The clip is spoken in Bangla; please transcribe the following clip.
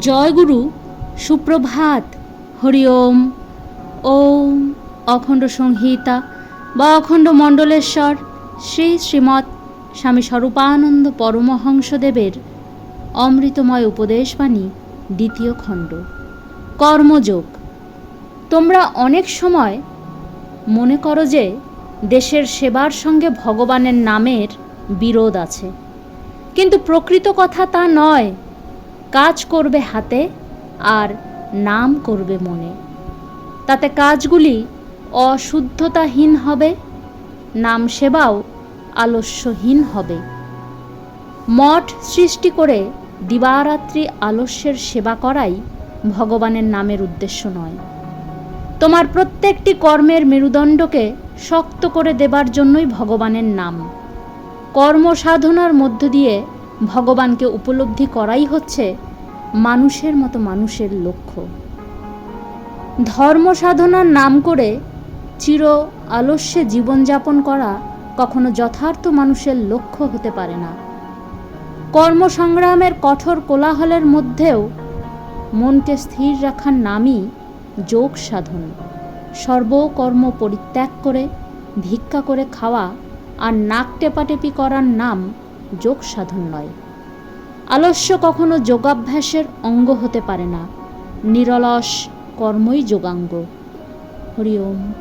জয়গুরু, সুপ্রভাত, হরি ওম। ওম অখণ্ড সংহিতা বা অখণ্ড মণ্ডলেশ্বর, শ্রী শ্রীমৎ স্বামী স্বরূপানন্দ পরমহংসদেবের অমৃতময় উপদেশবাণী, দ্বিতীয় খণ্ড। কর্মযোগ। তোমরা অনেক সময় মনে করো যে দেশের সেবার সঙ্গে ভগবানের নামের বিরোধ আছে। কিন্তু প্রকৃত কথা তা নয়। কাজ করবে হাতে আর নাম করবে মনে। তাতে কাজগুলি অশুদ্ধতাহীন হবে, নাম সেবাও আলস্যহীন হবে। মঠ সৃষ্টি করে দিবারাত্রি আলস্যের সেবা করাই ভগবানের নামের উদ্দেশ্য নয়। তোমার প্রত্যেকটি কর্মের মেরুদণ্ডকে শক্ত করে দেবার জন্যই ভগবানের নাম। কর্ম সাধনার মধ্য দিয়ে ভগবানকে উপলব্ধি করাই হচ্ছে মানুষের মতো মানুষের লক্ষ্য। ধর্ম সাধনার নাম করে চির আলস্যে জীবনযাপন করা কখনো যথার্থ মানুষের লক্ষ্য হতে পারে না। কর্মসংগ্রামের কঠোর কোলাহলের মধ্যেও মনকে স্থির রাখার নামই যোগ সাধন। সর্বকর্ম পরিত্যাগ করে, ভিক্ষা করে খাওয়া আর নাক টেপাটেপি করার নাম যোগ সাধন নয়। আলস্য কখনো যোগাভ্যাসের অঙ্গ হতে পারে না। নিরলস কর্মই যোগাঙ্গ। হরি ওম।